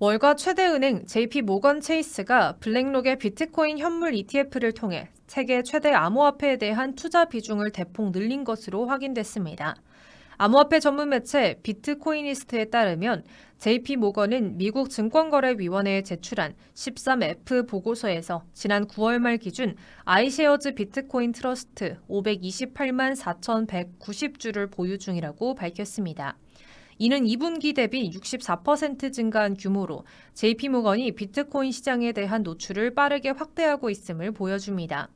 월가 최대 은행 JP 모건 체이스가 블랙록의 비트코인 현물 ETF를 통해 세계 최대 암호화폐에 대한 투자 비중을 대폭 늘린 것으로 확인됐습니다. 암호화폐 전문 매체 비트코이니스트에 따르면 JP 모건은 미국 증권거래위원회에 제출한 13F 보고서에서 지난 9월 말 기준 아이쉐어즈 비트코인 트러스트 528만 4,190주를 보유 중이라고 밝혔습니다. 이는 2분기 대비 64% 증가한 규모로 JP모건이 비트코인 시장에 대한 노출을 빠르게 확대하고 있음을 보여줍니다.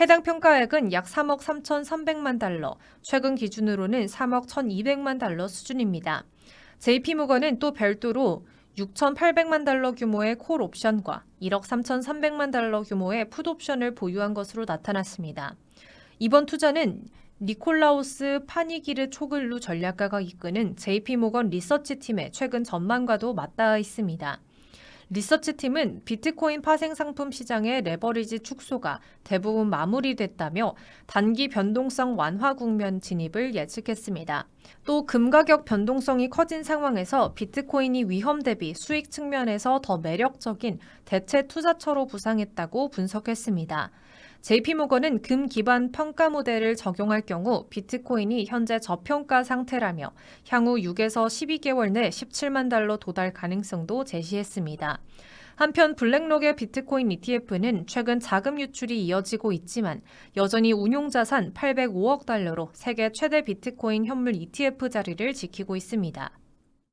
해당 평가액은 약 3억 3,300만 달러, 최근 기준으로는 3억 1,200만 달러 수준입니다. JP모건은 또 별도로 6,800만 달러 규모의 콜 옵션과 1억 3,300만 달러 규모의 풋 옵션을 보유한 것으로 나타났습니다. 이번 투자는 니콜라우스 파니기르 초글루 전략가가 이끄는 JP모건 리서치 팀의 최근 전망과도 맞닿아 있습니다. 리서치 팀은 비트코인 파생 상품 시장의 레버리지 축소가 대부분 마무리됐다며 단기 변동성 완화 국면 진입을 예측했습니다. 또 금 가격 변동성이 커진 상황에서 비트코인이 위험 대비 수익 측면에서 더 매력적인 대체 투자처로 부상했다고 분석했습니다. JP모건은 금 기반 평가 모델을 적용할 경우 비트코인이 현재 저평가 상태라며 향후 6에서 12개월 내 17만 달러 도달 가능성도 제시했습니다. 한편 블랙록의 비트코인 ETF는 최근 자금 유출이 이어지고 있지만 여전히 운용자산 805억 달러로 세계 최대 비트코인 현물 ETF 자리를 지키고 있습니다.